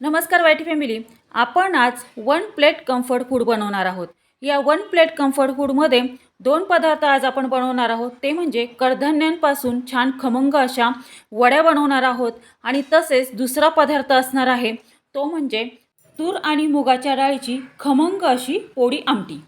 नमस्कार वाईट फॅमिली. आपण आज वन प्लेट कम्फर्ट फूड बनवणार आहोत. या वन प्लेट कम्फर्ट फूडमध्ये दोन पदार्थ आज आपण बनवणार आहोत. ते म्हणजे कडधान्यांपासून छान खमंग अशा वड्या बनवणार आहोत. आणि तसेच दुसरा पदार्थ असणार आहे. तो म्हणजे तूर आणि मुगाच्या डाळीची खमंग अशी पोळी आमटी.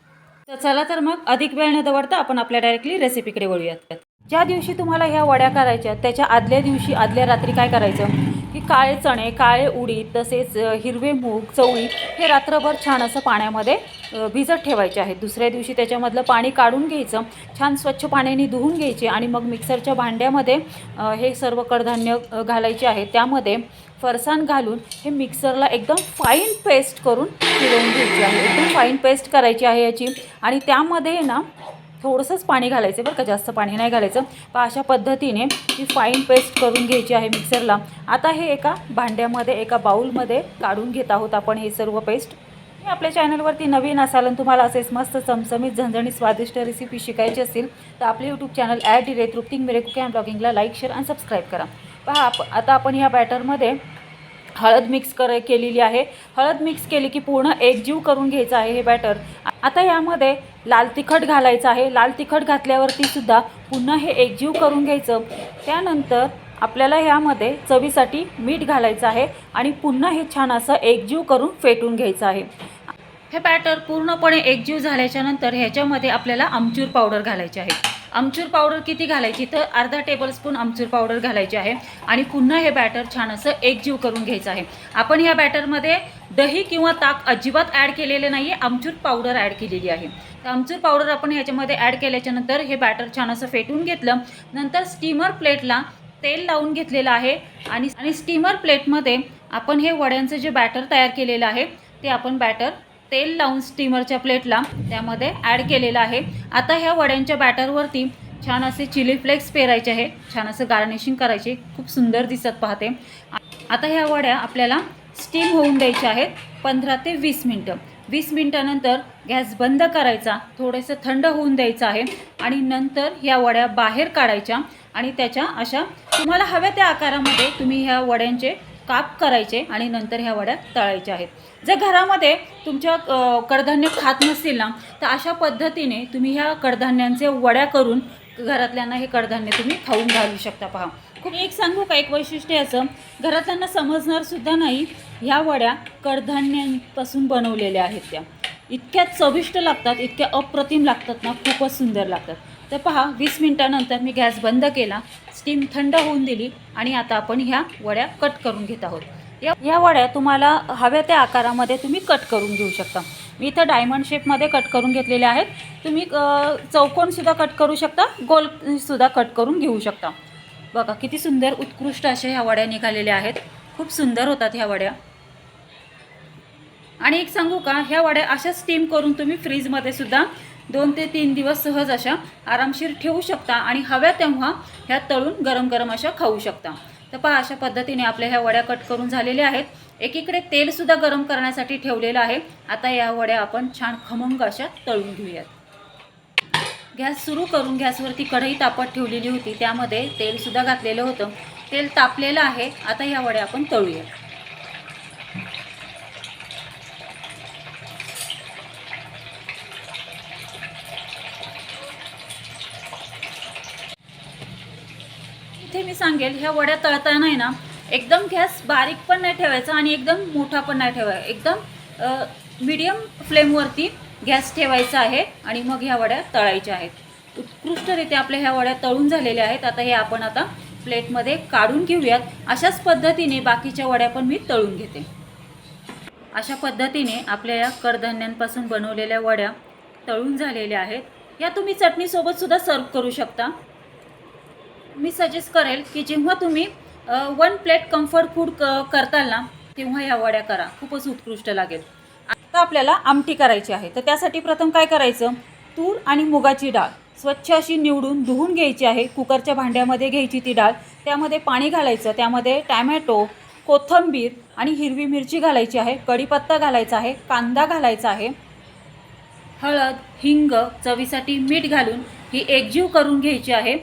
तर चला तर मग अधिक वेळ न दवडता आपण आपल्या डायरेक्टली रेसिपीकडे वळूयात. ज्या दिवशी तुम्हाला ह्या वड्या करायच्या त्याच्या आदल्या दिवशी आदल्या रात्री काय करायचं? की काळे चणे काळे उडीद तसेच हिरवे मूग चवळी हे रात्रभर छान असं पाण्यामध्ये भिजत ठेवायचे आहेत. दुसऱ्या दिवशी त्याच्यामधलं पाणी काढून घ्यायचं छान स्वच्छ पाण्याने धुवून घ्यायचे आणि मग मिक्सरच्या भांड्यामध्ये हे सर्व कडधान्य घालायचे आहे त्यामध्ये फरसाण घालून हे मिक्सरला एकदम फाईन पेस्ट करून फिरवून घ्यायची आहे. एकदम फाईन पेस्ट करायची आहे याची. आणि त्यामध्ये ना थोडंसंच पाणी घालायचं बरं का जास्त पाणी नाही घालायचं. पण अशा पद्धतीने ती फाईन पेस्ट करून घ्यायची आहे मिक्सरला आता हे एका भांड्यामध्ये एका बाऊलमध्ये काढून घेत आहोत आपण हे सर्व पेस्ट मी आपल्या चॅनलवरती नवीन असाल आणि तुम्हाला असेच मस्त चमचमीत झणझणीत स्वादिष्ट रेसिपी शिकायची असेल तर आपले यूट्यूब चॅनल ॲड डिरे तृप्तिंग मिरे कुकिंग अँड ब्लॉगिंगला लाईक शेअर आणि सबस्क्राईब करा. पहा आप आता आपण ह्या बॅटरमध्ये हळद मिक्स कर केलेली आहे. हळद मिक्स केली की पूर्ण एकजीव करून घ्यायचं आहे हे बॅटर आता यामध्ये लाल तिखट घालायचं आहे. लाल तिखट घातल्यावरती सुद्धा पुन्हा हे एकजीव करून घ्यायचं. त्यानंतर आपल्याला ह्यामध्ये चवीसाठी मीठ घालायचं आहे आणि पुन्हा हे छान असं एकजीव करून फेटून घ्यायचं आहे. हे बॅटर पूर्णपणे एकजीव झाल्याच्यानंतर ह्याच्यामध्ये आपल्याला आमचूर पावडर घालायची आहे. आमचूर पावडर किती घालायची? तर अर्धा टेबलस्पून आमचूर पावडर घालायची आहे. आणि पुन्हा हे बॅटर छान असं एकजीव करून घ्यायचं आहे. आपण या बॅटरमध्ये दही किंवा ताक अजिबात ॲड केलेले नाही आहे आमचूर पावडर ॲड केलेली आहे. तर आमचूर पावडर आपण ह्याच्यामध्ये ॲड केल्याच्यानंतर हे बॅटर छान असं फेटून घेतलं. नंतर स्टीमर प्लेटला तेल लावून घेतलेलं आहे. आणि आणि स्टीमर प्लेटमध्ये आपण हे वड्यांचं जे बॅटर तयार केलेलं आहे ते आपण बॅटर तेल लावून स्टीमरच्या प्लेटला त्यामध्ये ॲड केलेलं आहे. आता ह्या वड्यांच्या बॅटरवरती छान असे चिली फ्लेक्स पेरायचे आहे. छान असं गार्निशिंग करायचे. खूप सुंदर दिसत पाहते. आता ह्या वड्या आपल्याला स्टीम होऊन द्यायच्या आहेत. पंधरा ते वीस मिनटं. वीस मिनटानंतर गॅस बंद करायचा. थोडंसं थंड होऊन द्यायचं आहे. आणि नंतर ह्या वड्या बाहेर काढायच्या. आणि त्याच्या अशा तुम्हाला हव्या त्या आकारामध्ये तुम्ही ह्या वड्यांचे काप करायचे आणि नंतर ह्या वड्या तळायच्या आहेत. जर घरामध्ये तुमच्या कडधान्य खात नसतील ना तर अशा पद्धतीने तुम्ही ह्या कडधान्यांचे वड्या करून घरातल्यांना हे कडधान्य तुम्ही खाऊन घालू शकता. पहा खूप एक सांगू का? एक वैशिष्ट्य याचं. घरातल्यांना समजणारसुद्धा नाही ह्या वड्या कडधान्यांपासून बनवलेल्या आहेत त्या. इतक्या चविष्ट लागतात इतक्या अप्रतिम लागतात ना खूपच सुंदर लागतात. तर पहा वीस मिनटानंतर मी गॅस बंद केला स्टीम थंड होऊन दिली आणि आता आपण ह्या वड्या कट करून घेत आहोत. या या वड्या तुम्हाला हव्या त्या आकारामध्ये तुम्ही कट करून घेऊ शकता. मी इथं डायमंड शेपमध्ये कट करून घेतलेले आहेत. तुम्ही चौकोनसुद्धा कट करू शकता गोलसुद्धा कट करून घेऊ शकता. बघा किती सुंदर उत्कृष्ट अशा ह्या वड्या निघालेल्या आहेत. खूप सुंदर होतात ह्या वड्या. आणि एक सांगू का ह्या वड्या अशा स्टीम करून तुम्ही फ्रीजमध्ये सुद्धा दोन ते तीन दिवस सहज अशा आरामशीर ठेवू शकता आणि हव्या तेव्हा ह्या तळून गरम गरम अशा खाऊ शकता. तर पहा अशा पद्धतीने आपल्या ह्या वड्या कट करून झालेल्या आहेत. एकीकडे तेलसुद्धा गरम करण्यासाठी ठेवलेलं आहे. आता या वड्या आपण छान खमंग अशा तळून घेऊयात. गॅस सुरू करून गॅसवरती कढई तापत ठेवलेली होती. त्यामध्ये तेलसुद्धा घातलेलं होतं. तेल तापलेलं आहे. आता ह्या वड्या आपण तळूया इथे मी सांगेल ह्या वड्या तळताना आहे ना एकदम गॅस बारीक पण नाही ठेवायचा आणि एकदम मोठा पण नाही ठेवायचा. एकदम मीडियम फ्लेमवरती गॅस ठेवायचा आहे आणि मग ह्या वड्या तळायच्या आहेत. उत्कृष्टरित्या आपल्या ह्या वड्या तळून झालेल्या आहेत. आता हे आपण आता प्लेटमध्ये काढून घेऊयात. अशाच पद्धतीने बाकीच्या वड्या पण मी तळून घेते. अशा पद्धतीने आपल्या या कडधान्यांपासून बनवलेल्या वड्या तळून झालेल्या आहेत. या तुम्ही चटणीसोबत सुद्धा सर्व करू शकता. मी सजेस्ट करेल की जेव्हा तुम्ही वन प्लेट कम्फर्ट फूड क करताल ना तेव्हा ह्या वड्या करा. खूपच उत्कृष्ट लागेल. आता आपल्याला आमटी करायची आहे. तर त्यासाठी प्रथम काय करायचं? तूर आणि मुगाची डाळ. स्वच्छ अशी निवडून धुवून घ्यायची आहे. कुकरच्या भांड्यामध्ये घ्यायची ती डाळ. त्यामध्ये पाणी घालायचं. त्यामध्ये टॅमॅटो कोथंबीर आणि हिरवी मिरची घालायची आहे. कढीपत्ता घालायचा आहे. कांदा घालायचा आहे. हळद हिंग चवीसाठी मीठ घालून ही एकजीव करून घ्यायची आहे.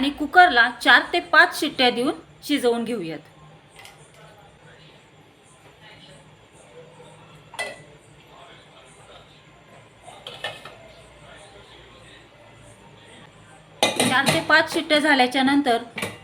आणि कुकरला चार ते पाच शिट्ट्या देऊन शिजवून घेऊयात. चार ते पाच शिट्ट्या झाल्याच्यानंतर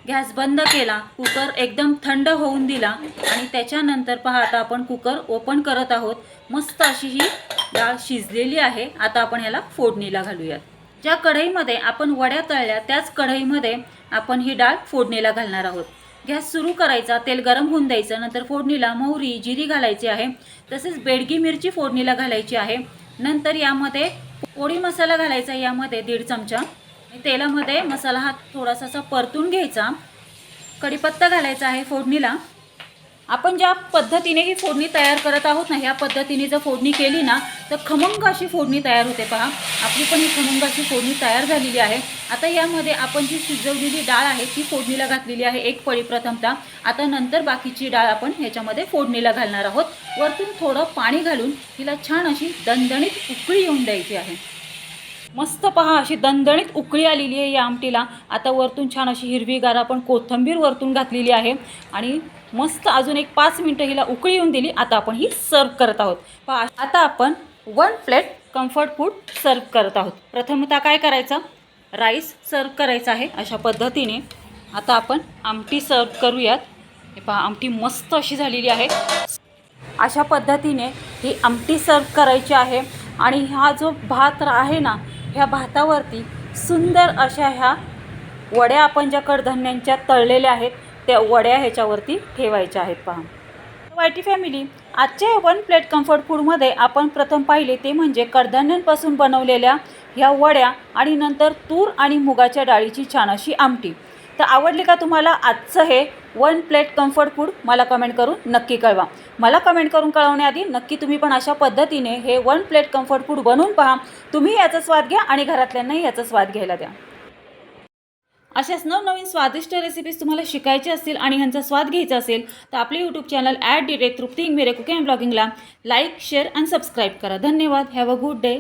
गॅस बंद केला कुकर एकदम थंड होऊन दिला आणि त्याच्यानंतर पहा आता आपण कुकर ओपन करत आहोत. मस्त अशी ही डाळ शिजलेली आहे. आता आपण ह्याला फोडणीला घालूयात. ज्या कढईमध्ये आपण वड्या तळल्या त्याच कढईमध्ये आपण ही डाळ फोडणीला घालणार आहोत. गॅस सुरू करायचा तेल गरम होऊन द्यायचं नंतर फोडणीला मोहरी जिरी घालायची आहे तसेच बेडगी मिरची फोडणीला घालायची आहे. नंतर यामध्ये पोळी मसाला घालायचा यामध्ये दीड चमचा. तेलामध्ये मसाला हा थोडासा असा परतून घ्यायचा. कढीपत्ता घालायचा आहे फोडणीला. आपण ज्या पद्धतीने ही फोडणी तयार करत आहोत ना ह्या पद्धतीने जर फोडणी केली ना तर खमंग अशी फोडणी तयार होते पहा. आपली पण ही खमंग अशी फोडणी तयार झालेली आहे. आता यामध्ये आपण जी शिजवलेली डाळ आहे ती फोडणीला घातलेली आहे एक पळी प्रथमता. आता नंतर बाकीची डाळ आपण ह्याच्यामध्ये फोडणीला घालणार आहोत. वरतून थोडं पाणी घालून तिला छान अशी दणदणीत उकळी येऊन द्यायची आहे. मस्त पहा अशी दणदणीत उकळी आलेली आहे या आमटीला. आता वरतून छान अशी हिरवीगार आपण कोथिंबीर वरतून घातलेली आहे. आणि मस्त अजून एक पाच मिनटं हिला उकळी येऊन दिली. आता आपण ही सर्व करत आहोत. पहा आता आपण वन प्लेट कम्फर्ट फूड सर्व करत आहोत. प्रथमतः काय करायचं? राईस सर्व करायचा आहे अशा पद्धतीने. आता आपण आमटी सर्व करूयात. हे पहा आमटी मस्त अशी झालेली आहे. अशा पद्धतीने ही आमटी सर्व करायची आहे. आणि हा जो भात आहे ना ह्या भातावरती सुंदर अशा ह्या वड्या आपण ज्या कडधान्यांच्या तळलेल्या आहेत त्या वड्या ह्याच्यावरती ठेवायच्या आहेत पहा. वाय टी फॅमिली आजच्या वन प्लेट कम्फर्ट फूडमध्ये आपण प्रथम पाहिले ते म्हणजे कडधान्यांपासून बनवलेल्या ह्या वड्या आणि नंतर तूर आणि मुगाच्या डाळीची छान अशी आमटी. तर आवडली का तुम्हाला आजचं हे वन प्लेट कम्फर्ट फूड मला कमेंट करून नक्की कळवा. मला कमेंट करून कळवण्याआधी नक्की तुम्ही पण अशा पद्धतीने हे वन प्लेट कम्फर्ट फूड बनवून पहा. तुम्ही याचा स्वाद घ्या आणि घरातल्यांनाही याचा स्वाद घ्यायला द्या. अशाच नवनवीन स्वादिष्ट रेसिपीज तुम्हाला शिकायचे असतील आणि ह्यांचा स्वाद घ्यायचा असेल तर आपले YouTube channel at direct Trupti Ingmire cooking and ब्लॉगिंगला like share आणि सबस्क्राईब करा. धन्यवाद. Have a good day